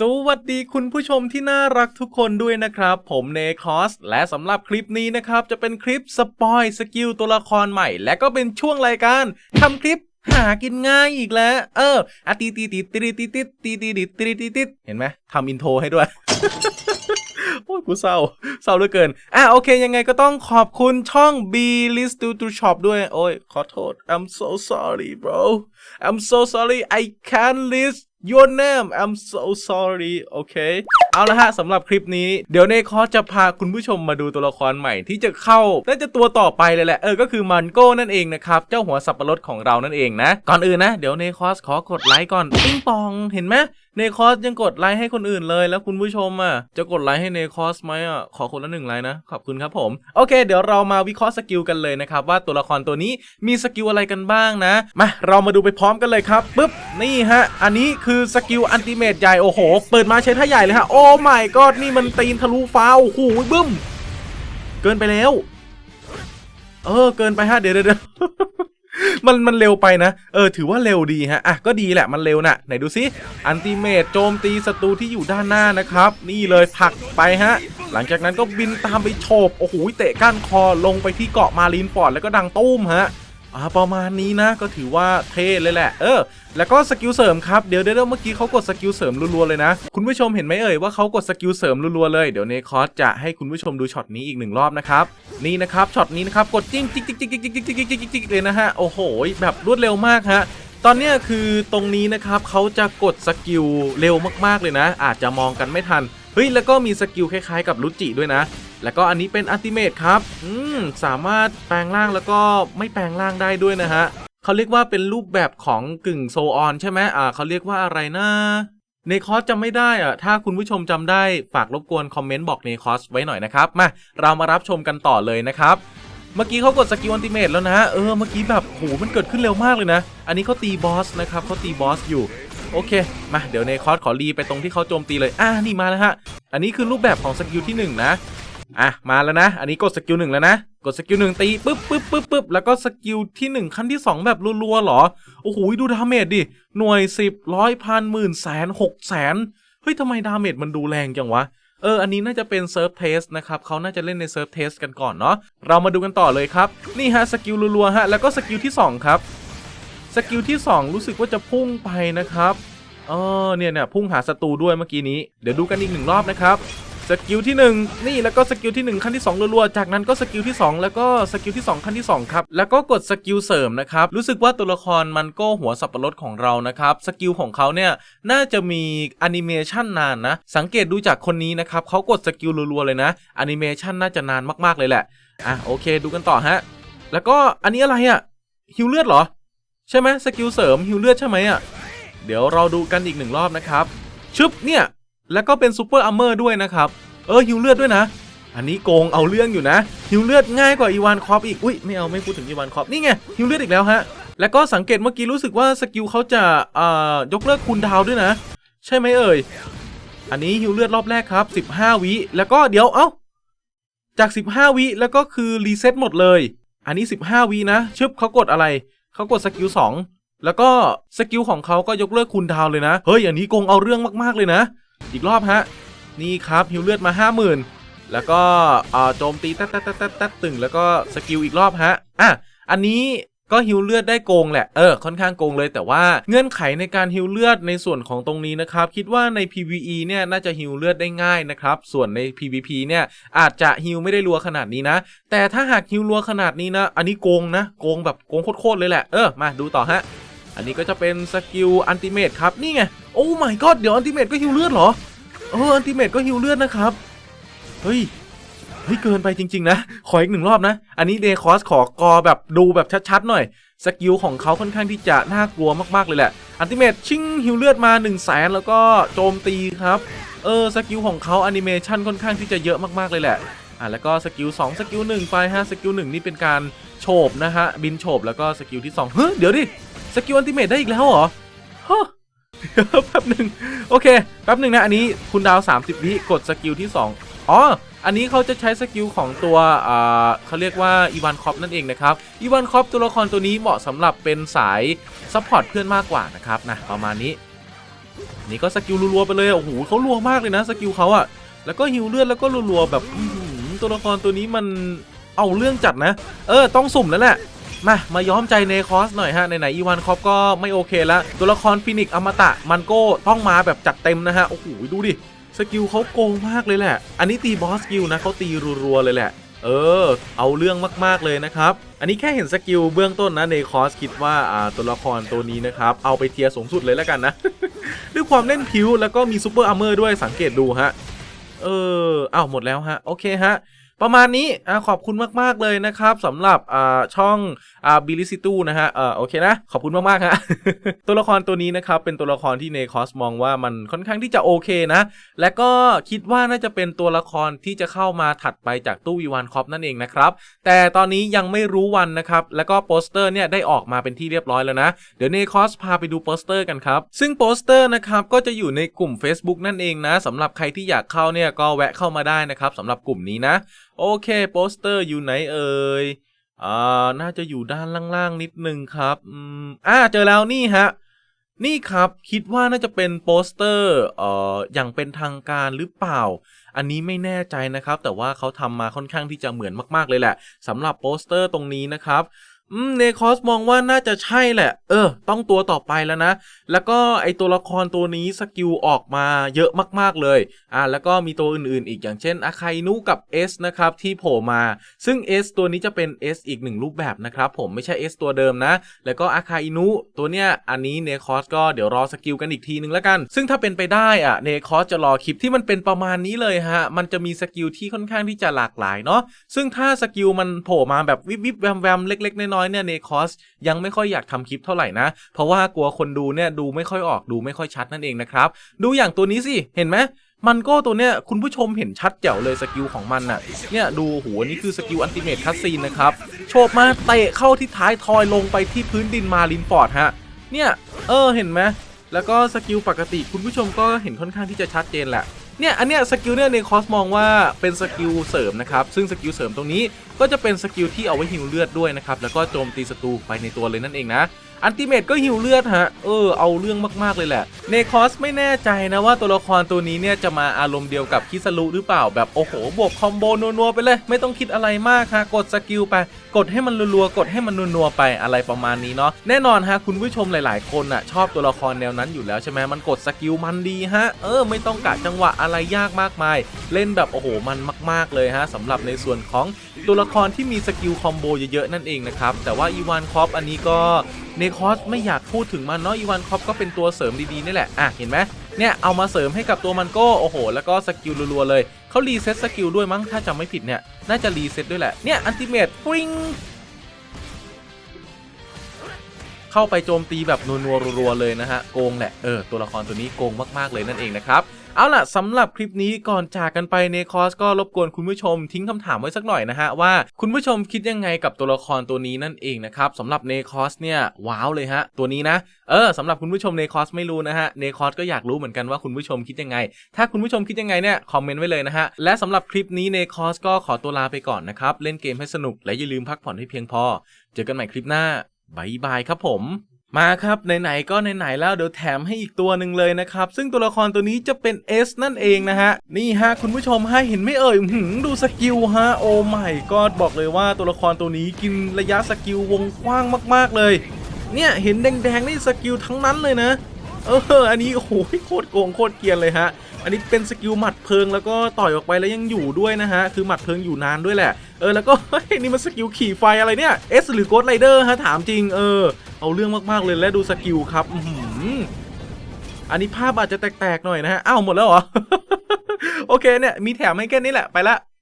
สวัสดีคุณผู้ชมที่น่ารักทุกคนด้วยนะครับ ผมเนคอส และสำหรับคลิปนี้นะครับ จะเป็นคลิปสปอยสกิลตัวละครใหม่ และก็เป็นช่วงรายการทำคลิปหากินง่ายอีกแล้ว เอออะตีตีตีตีตีตีตีตีตีตีตีตีเห็นไหมทำอินโทรให้ด้วยโอ้ยกูเศร้าเศร้าเหลือเกิน อะโอเค ยังไงก็ต้องขอบคุณช่อง B List to to Shop ด้วย โอ้ย ขอโทษ I'm so sorry bro I'm so sorry I can't list your name I'm so sorry โอเค เอาละฮะสำหรับคลิปนี้ เดี๋ยวเนคอสจะพาคุณผู้ชมมาดูตัวละครใหม่ที่จะเข้าน่าจะตัวต่อไปเลยแหละ เออ ก็คือมันโก้นั่นเองนะครับ เจ้าหัวสับปะรดของเรานั่นเองนะ ก่อนอื่นนะ เดี๋ยวเนคอสขอกดไลค์ก่อน ปิ้งปอง เห็นไหม เนคอสยังกดไลค์ให้คนอื่นเลย แล้วคุณผู้ชมอะจะกดไลค์ให้เนคอสไหมอะขอคนละหนึ่งไลค์นะ ขอบคุณครับผม โอเค เดี๋ยวเรามาวิเคราะห์สกิลกันเลยนะครับ ว่าตัวละครตัวนี้มีสกิลอะไรกันบ้างนะ มาเรามาดูไปพร้อมกันเลยครับปึ๊บนี่ฮะ อันนี้คือสกิลอันติเมตใหญ่โอ้โห เปิดมาใช้ท่าใหญ่เลยฮะโอ้ไม่ก็นี่มันตีนทะลุฟ้าโอ้โหบึ้ม เกินไปแล้ว เออเกินไปฮะเดี๋ยวเดี๋ยว มันมันเร็วไปนะ เออ ถือว่าเร็วดีฮะ อะ ก็ดีแหละ มันเร็วน่ะ ไหนดูซิอันติเมตโจมตีศัตรูที่อยู่ด้านหน้านะครับ นี่เลยผักไปฮะ หลังจากนั้นก็บินตามไปโฉบ โอ้โห เตะก้านคอลงไปที่เกาะมารีนฟอร์ดแล้วก็ดังตุ้มฮะ อ่าประมาณนี้นะก็ถือว่าเท่เลยแหละ เออ แล้วก็สกิลเสริมครับ เดี๋ยวเดี๋ยวเมื่อกี้เขากดสกิลเสริมรัวๆเลยนะ คุณผู้ชมเห็นไหมเอ่ยว่าเขากดสกิลเสริมรัวๆเลย เดี๋ยวเนคอสจะให้คุณผู้ชมดูช็อตนี้อีกหนึ่งรอบนะครับ นี่นะครับช็อตนี้นะครับกดจิ้มจิ๊กจิ๊กจิ๊กจิ๊กจิ๊กจิ๊กจิ๊กจิกจิกเลยนะฮะ โอ้โห แบบรวดเร็วมากฮะตอนนี้คือตรงนี้นะครับเขาจะกดสกิลเร็วมากๆเลยนะ อาจจะมองกันไม่ทันเฮ้ยแล้วก็มีสกิลคล้ายๆกับลุจิด้วยนะ แล้วก็อันนี้เป็นอัลติเมทครับ อืม สามารถแปลงร่างแล้วก็ไม่แปลงร่างได้ด้วยนะฮะเขาเรียกว่าเป็นรูปแบบของกึ่งโซออนใช่ไหมอ่าเขาเรียกว่าอะไรนะเนคอสจำไม่ได้อะถ้าคุณผู้ชมจำได้ฝากรบกวนคอมเมนต์บอกเนคอสไว้หน่อยนะครับ มา เรามารับชมกันต่อเลยนะครับ เมื่อกี้เขากดสกิลอันติเมตแล้วนะ เออ เมื่อกี้แบบโหมันเกิดขึ้นเร็วมากเลยนะ อันนี้เขาตีบอสนะครับเขาตีบอสอยู่ โอเค มา เดี๋ยวเนคอสขอรีไปตรงที่เขาโจมตีเลย อ่านี่มาแล้วฮะ อันนี้คือรูปแบบของสกิลที่หนึ่งนะ อะมาแล้วนะ อันนี้กดสกิลหนึ่งแล้วนะ กดสกิลหนึ่งตีปึ๊บปึ๊บปึ๊บปึ๊บแล้วก็สกิลที่หนึ่งขั้นที่สองแบบรัวๆหรอ โอ้โหดูดาเมจดิ หน่วยสิบร้อยพันหมื่นแสนหกแสนเฮ้ยทำไมดาเมจมันดูแรงจังวะเออ อันนี้น่าจะเป็นเซิร์ฟเทสนะครับเขาน่าจะเล่นในเซิร์ฟเทสกันก่อนเนาะ เรามาดูกันต่อเลยครับ นี่ฮะสกิลรัวๆฮะ แล้วก็สกิลที่สองครับ สกิลที่สองรู้สึกว่าจะพุ่งไปนะครับ เออเนี่ยเนี่ยพุ่งหาศัตรูด้วยเมื่อกี้นี้ เดี๋ยวดูกันอีกหนึ่งรอบนะครับ สกิลที่ 1 นี่แล้วก็สกิลที่ 1 ขั้นที่2รัวๆจากนั้นก็สกิลที่ 2 แล้วก็สกิลที่ 2 ขั้นที่ 2 ครับ แล้วก็กดสกิลเสริมนะครับรู้สึกว่าตัวละครมันก็หัวสับปะรดของเรานะครับสกิลของเขาเนี่ยน่าจะมีแอนิเมชันนานนะ สังเกตดูจากคนนี้นะครับเขากดสกิลรัวๆเลยนะแอนิเมชันน่าจะนานมากๆเลยแหละอะโอเค ดูกันต่อฮะแล้วก็อันนี้อะไรอะฮิวเลือดเหรอ ใช่ไหมสกิลเสริมฮิวเลือดใช่ไหมอะเดี๋ยวเราดูกันอีกหนึ่งรอบนะครับชึบเนี่ย แล้วก็เป็นซูเปอร์อัมเมอร์ด้วยนะครับ เออฮิวเลือดด้วยนะ อันนี้โกงเอาเรื่องอยู่นะฮิวเลือดง่ายกว่าอีวานคอปอีก อุ้ยไม่เอาไม่พูดถึงอีวานคอปนี่ไงฮิวเลือดอีกแล้วฮะ แล้วก็สังเกตเมื่อกี้รู้สึกว่าสกิลเขาจะอ่ายกเลิกคูลดาวด้วยนะ ใช่ไหมเอ่ย อันนี้ฮิวเลือดรอบแรกครับ 15 วิ แล้วก็เดี๋ยวเอ้า จาก 15 วิแล้วก็คือรีเซ็ตหมดเลย อันนี้ 15 วินะ ชึบเขากดอะไร เขากดสกิล2แล้วก็สกิลของเขาก็ยกเลิกคูลดาวเลยนะ เฮ้ยอันนี้โกงเอาเรื่องมากๆเลยนะ อีกรอบฮะ นี่ครับฮิวเลือดมา 50,000 แล้วก็โจมตีต๊ดต๊ดต๊ดต๊ดต๊ดตึงแล้วก็สกิลอีกรอบฮะอะอันนี้ก็ฮิวเลือดได้โกงแหละ เออ ค่อนข้างโกงเลยแต่ว่าเงื่อนไขในการฮิวเลือดในส่วนของตรงนี้นะครับ คิดว่าใน PVE เนี่ยน่าจะฮิวเลือดได้ง่ายนะครับ ส่วนใน PVP เนี่ยอาจจะฮิวไม่ได้รัวขนาดนี้นะ แต่ถ้าหากฮิวรัวขนาดนี้นะ อันนี้โกงนะ โกงแบบโกงโคตรๆเลยแหละ เออ มาดูต่อฮะ อันนี้ก็จะเป็นสกิลอันติเมตครับนี่ไงโอ้ my god เดี๋ยวอันติเมตก็ฮิวเลือดเหรอเอออันติเมตก็ฮิวเลือดนะครับเฮ้ยเฮ้ยเกินไปจริง ๆ นะ ขออีกหนึ่งรอบนะ อันนี้เดคอสขอกอแบบดูแบบชัดๆหน่อย สกิลของเขาค่อนข้างที่จะน่ากลัวมากๆเลยแหละ อันติเมตชิงฮิวเลือดมา1 0 0 0 0แสนแล้วก็โจมตีครับ เออสกิลของเขาแอนิเมชันค่อนข้างที่จะเยอะมากๆเลยแหละ อะแล้วก็สกิล2สกิล1ไปฮะสกิล1นี่เป็นการ โฉบนะฮะ บินโฉบแล้วก็สกิลที่2เฮ้ยเดี๋ยวดิ สกิลอันติเมตได้อีกแล้วเหรอฮะแป๊บหนึ่งโอเค แป๊บหนึ่งนะ อันนี้คุณดาว 30 วิกดสกิลที่ 2 อ๋อ อันนี้เขาจะใช้สกิลของตัวอ่าเขาเรียกว่าอีวานคอปนั่นเองนะครับ อีวานคอปตัวละครตัวนี้เหมาะสำหรับเป็นสายซัพพอร์ตเพื่อนมากกว่านะครับนะประมาณนี้ นี่ก็สกิลรัวๆไปเลยโอ้โหเขารัวมากเลยนะสกิลเขาอะแล้วก็ฮิวเลือดแล้วก็รัวๆแบบตัวละครตัวนี้มัน เอาเรื่องจัดนะ เออ ต้องสุ่มแล้วแหละมามาย้อมใจเนคอสหน่อยฮะไหนๆอีวานคอปก็ไม่โอเคแล้ว ตัวละครฟินิกอมตะมันโก็ต้องมาแบบจัดเต็มนะฮะ โอ้โห ดูดิ สกิลเขาโกงมากเลยแหละ อันนี้ตีบอสสกิลนะเขาตีรัวๆเลยแหละ เออ เอาเรื่องมากๆเลยนะครับ อันนี้แค่เห็นสกิลเบื้องต้นนะเนคอสคิดว่าอ่าตัวละครตัวนี้นะครับ เอาไปเทียร์สูงสุดเลยแล้วกันนะ ด้วยความเล่นผิวแล้วก็มีซูเปอร์อาร์เมอร์ด้วยสังเกตดูฮะเอออ้าวหมดแล้วฮะ โอเคฮะ ประมาณนี้อ่าขอบคุณมากๆเลยนะครับสำหรับอ่าช่องอ่าบิลิซิตูนะฮะเออโอเคนะขอบคุณมากๆฮะตัวละครตัวนี้นะครับเป็นตัวละครที่เนคอสมองว่ามันค่อนข้างที่จะโอเคนะ และก็คิดว่าน่าจะเป็นตัวละครที่จะเข้ามาถัดไปจากตู้วีวานคอปนั่นเองนะครับ แต่ตอนนี้ยังไม่รู้วันนะครับ แล้วก็โปสเตอร์เนี่ยได้ออกมาเป็นที่เรียบร้อยแล้วนะ เดี๋ยวเนคอสพาไปดูโปสเตอร์กันครับ ซึ่งโปสเตอร์นะครับก็จะอยู่ในกลุ่ม Facebook นั่นเองนะสำหรับใครที่อยากเข้าเนี่ยก็แวะเข้ามาได้นะครับสำหรับกลุ่มนี้นะโอเคโปสเตอร์อยู่ไหนเอ่ยอ่าน่าจะอยู่ด้านล่างๆนิดนึงครับอืมอ่าเจอแล้วนี่ฮะนี่ครับคิดว่าน่าจะเป็นโปสเตอร์เอ่ออย่างเป็นทางการหรือเปล่า อันนี้ไม่แน่ใจนะครับ แต่ว่าเขาทำมาค่อนข้างที่จะเหมือนมากๆเลยแหละสำหรับโปสเตอร์ตรงนี้นะครับ อืมเนคอสมองว่าน่าจะใช่แหละ เออ ต้องตัวต่อไปแล้วนะ แล้วก็ไอตัวละครตัวนี้สกิลออกมาเยอะมากๆเลย อ่า แล้วก็มีตัวอื่นๆ อีกอย่างเช่นอาคาอินุกับ S นะครับ ที่โผล่มา ซึ่ง S ตัวนี้จะเป็น S อีกหนึ่งรูปแบบนะครับ ผมไม่ใช่ S ตัวเดิมนะ แล้วก็อาคาอินุตัวเนี้ย อันนี้เนคอสก็เดี๋ยวรอสกิลกันอีกทีนึงแล้วกัน ซึ่งถ้าเป็นไปได้อะเนคอสจะรอคลิปที่มันเป็นประมาณนี้เลยฮะ มันจะมีสกิลที่ค่อนข้างที่จะหลากหลายเนาะ ซึ่งถ้าสกิลมันโผล่มาแบบวิบวิบแวมแวมเล็กๆน้อยๆเนี่ยเนคอสยังไม่ค่อยอยากทำคลิปเท่าไหร่นะ เพราะว่ากลัวคนดูเนี่ยดูไม่ค่อยออกดูไม่ค่อยชัดนั่นเองนะครับ ดูอย่างตัวนี้สิเห็นไหมมันก็ตัวเนี้ยคุณผู้ชมเห็นชัดแจ๋วเลยสกิลของมันน่ะเนี่ยดูโหนี่คือสกิลอันติเมทคัสซีนนะครับโฉบมาเตะเข้าที่ท้ายทอยลงไปที่พื้นดินมาลินฟอร์ดฮะเนี่ยเออเห็นไหมแล้วก็สกิลปกติคุณผู้ชมก็เห็นค่อนข้างที่จะชัดเจนแหละ เนี่ย อันเนี้ยสกิลเนี่ยในคอสมองว่าเป็นสกิลเสริมนะครับ ซึ่งสกิลเสริมตรงนี้ก็จะเป็นสกิลที่เอาไว้ฮิวเลือดด้วยนะครับ แล้วก็โจมตีศัตรูไปในตัวเลยนั่นเองนะอันติเมตก็ฮิวเลือดฮะ เออ เอาเรื่องมากๆเลยแหละ เนคอสไม่แน่ใจนะว่าตัวละครตัวนี้เนี่ยจะมาอารมณ์เดียวกับคิสรุหรือเปล่าแบบโอ้โห บวกคอมโบนัวๆไปเลย ไม่ต้องคิดอะไรมากฮะ กดสกิลไป กดให้มันรัวๆ กดให้มันนัวๆไปอะไรประมาณนี้เนาะ แน่นอนฮะคุณผู้ชมหลายๆ คนอะชอบตัวละครแนวนั้นอยู่แล้วใช่ไหมมันกดสกิลมันดีฮะ เออ ไม่ต้องกะจังหวะอะไรยากมากมาย เล่นแบบโอ้โห มันมาก ๆเลยฮะสำหรับในส่วนของตัวละครที่มีสกิลคอมโบเยอะๆนั่นเองนะครับ แต่ว่าอีวานคอปอันนี้ก็ เนคอสไม่อยากพูดถึงมันเนาะอีวานคอปก็เป็นตัวเสริมดีๆนี่แหละ อะ เห็นไหมเนี่ย เอามาเสริมให้กับตัวมันโก้โอ้โห แล้วก็สกิลรัวๆเลยเขารีเซ็ตสกิลด้วยมั้งถ้าจำไม่ผิดเนี่ย น่าจะรีเซ็ตด้วยแหละ เนี่ย อันติเมตฟริง เข้าไปโจมตีแบบนัวๆรัวๆเลยนะฮะโกงแหละเออตัวละครตัวนี้โกงมากๆเลยนั่นเองนะครับเอาล่ะสำหรับคลิปนี้ก่อนจากกันไปเนคอสก็รบกวนคุณผู้ชมทิ้งคำถามไว้สักหน่อยนะฮะว่าคุณผู้ชมคิดยังไงกับตัวละครตัวนี้นั่นเองนะครับสำหรับเนคอสเนี่ยว้าวเลยฮะตัวนี้นะเออสำหรับคุณผู้ชมเนคอสไม่รู้นะฮะเนคอสก็อยากรู้เหมือนกันว่าคุณผู้ชมคิดยังไง ถ้าคุณผู้ชมคิดยังไงเนี่ยคอมเมนต์ไว้เลยนะฮะและสำหรับคลิปนี้เนคอสก็ขอตัวลาไปก่อนนะครับเล่นเกมให้สนุกและอย่าลืมพักผ่อนให้เพียงพอ เจอกันใหม่คลิปหน้า บายบายครับผมมาครับไหนๆก็ไหนๆแล้วเดี๋ยวแถมให้อีกตัวหนึ่งเลยนะครับ ซึ่งตัวละครตัวนี้จะเป็น S นั่นเองนะฮะ นี่ฮะคุณผู้ชมฮะเห็นไม่เอ่ยหืดูสกิลฮะโอ้ไม่ก็บอกเลยว่าตัวละครตัวนี้กินระยะสกิลวงกว้างมากๆเลย เนี่ยเห็นแดงๆนี่สกิลทั้งนั้นเลยนะ เอออันนี้โอ้โหโคตรโกงโคตรเกียนเลยฮะ อันนี้เป็นสกิลหมัดเพลิงแล้วก็ต่อยออกไปแล้วยังอยู่ด้วยนะฮะ คือหมัดเพลิงอยู่นานด้วยแหละ เออแล้วก็เฮ้นี่มันสกิลขี่ไฟอะไรเนี่ยเอสหรือโกดไรเดอร์ฮะถามจริงเออเอาเรื่องมากๆเลยและดูสกิลครับอืมออันนี้ภาพอาจจะแตกๆหน่อยนะฮะอ้าวหมดแล้วเหรอ โอเคเนี่ยมีแถมให้แค่นี้แหละไปละ